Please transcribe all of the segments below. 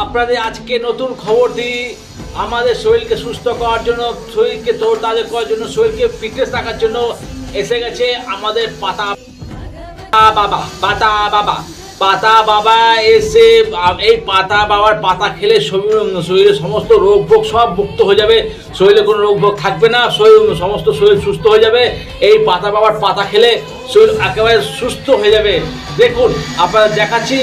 আপনাদের আজকে নতুন খবর দিই। আমাদের শরীরকে সুস্থ করার জন্য, শরীরকে তোর তাদের করার জন্য, শরীরকে ফিটনেস রাখার জন্য এসে গেছে আমাদের পাতা বাবা পাতা বাবা। পাতা বাবা এসে, এই পাতা বাবার পাতা খেলে শরীর, শরীরের সমস্ত রোগ ভোগ সব মুক্ত হয়ে যাবে। শরীরে কোনো রোগ ভোগ থাকবে না, শরীর, সমস্ত শরীর সুস্থ হয়ে যাবে। এই পাতা বাবার পাতা খেলে শরীর একেবারে সুস্থ হয়ে যাবে। দেখুন আপনারা দেখাচ্ছি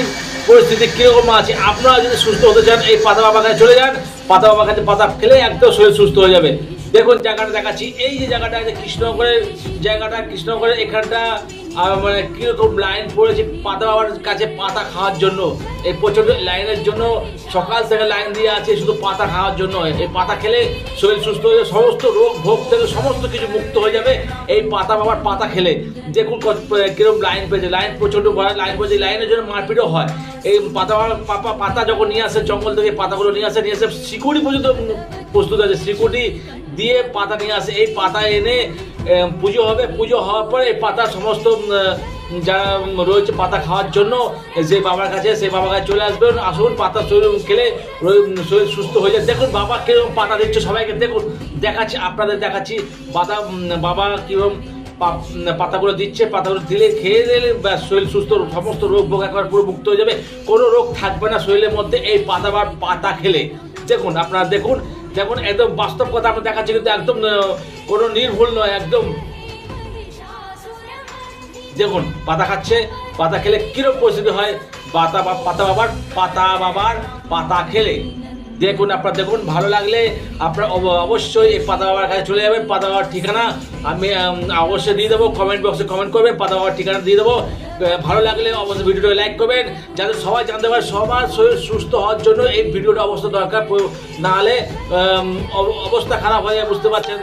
পরিস্থিতি কীরকম আছে? আপনারা যদি সুস্থ হতে চান, এই পাতা বাবা কাছে চলে যান। পাতা বাবা কাছে পাতা খেলে একদম শরীর সুস্থ হয়ে যাবে। দেখুন, জায়গাটা দেখাচ্ছি। এই যে জায়গাটা আছে, কৃষ্ণনগরের জায়গাটা, কৃষ্ণনগরের এখানটা আহ, মানে কীরকম লাইন পড়েছে পাতা বাবার কাছে পাতা খাওয়ার জন্য এই প্রচণ্ড লাইনের জন্য সকাল থেকে লাইন দিয়ে আছে শুধু পাতা খাওয়ার জন্য। এই পাতা খেলে শরীর সুস্থ হয়ে যাবে সমস্ত রোগ ভোগ থেকে সমস্ত কিছু মুক্ত হয়ে যাবে এই পাতা বাবার পাতা খেলে। দেখুন কীরকম লাইন পেয়েছে লাইন প্রচণ্ড বড় লাইন পড়েছে লাইনের জন্য মারপিটও হয়। এই পাতা পাপা পাতা যখন নিয়ে আসে জঙ্গল থেকে পাতাগুলো নিয়ে আসে নিয়ে আসে শিকুড়ি পর্যন্ত প্রস্তুত আছে শিকুড়ি দিয়ে পাতা নিয়ে আসে এই পাতা এনে পুজো হবে, পুজো হওয়ার পরে পাতা সমস্ত যারা রয়েছে পাতা খাওয়ার জন্য, যে বাবার কাছে সেই বাবার কাছে চলে আসবেন আসুন, পাতা শরীর খেলে শরীর সুস্থ হয়ে যায়। দেখুন, বাবা কীরকম পাতা দিচ্ছে সবাইকে। দেখুন, দেখাচ্ছি, আপনাদের দেখাচ্ছি, পাতা বাবা কীরকম পাতাগুলো দিচ্ছে, পাতাগুলো দিলে খেয়ে দিলে শরীর সুস্থ, সমস্ত রোগ ভোগ একবার পুরো মুক্ত হয়ে যাবে। কোনো রোগ থাকবে না শরীরের মধ্যে এই পাতা বা পাতা খেলে। দেখুন, আপনারা দেখুন দেখুন, একদম বাস্তব কথা আমরা দেখাচ্ছি, কিন্তু একদম কোনো নির্ভুল নয়, একদম। দেখুন, পাতা খাচ্ছে, পাতা খেলে কীরকম পরিস্থিতি হয়? পাতা বা, পাতা বাবার পাতা বাবার পাতা খেলে। দেখুন, আপনার, দেখুন, ভালো লাগলে আপনার অব- অবশ্যই এই পাতা বাবার কাছে চলে যাবেন, পাতা বাবার ঠিকানা আমি অবশ্যই দিয়ে দেবো কমেন্ট বক্সে কমেন্ট করবেন, পাতা বাবার ঠিকানা দিয়ে দেবো। ভালো লাগলে অবশ্যই ভিডিওটা লাইক করবেন। যাতে সবাই জানতে পারে, সবার শরীর সুস্থ হওয়ার জন্য এই ভিডিওটা অবস্থা দরকার। না হলে অব- অবস্থা খারাপ হয়ে বুঝতে পারছেন?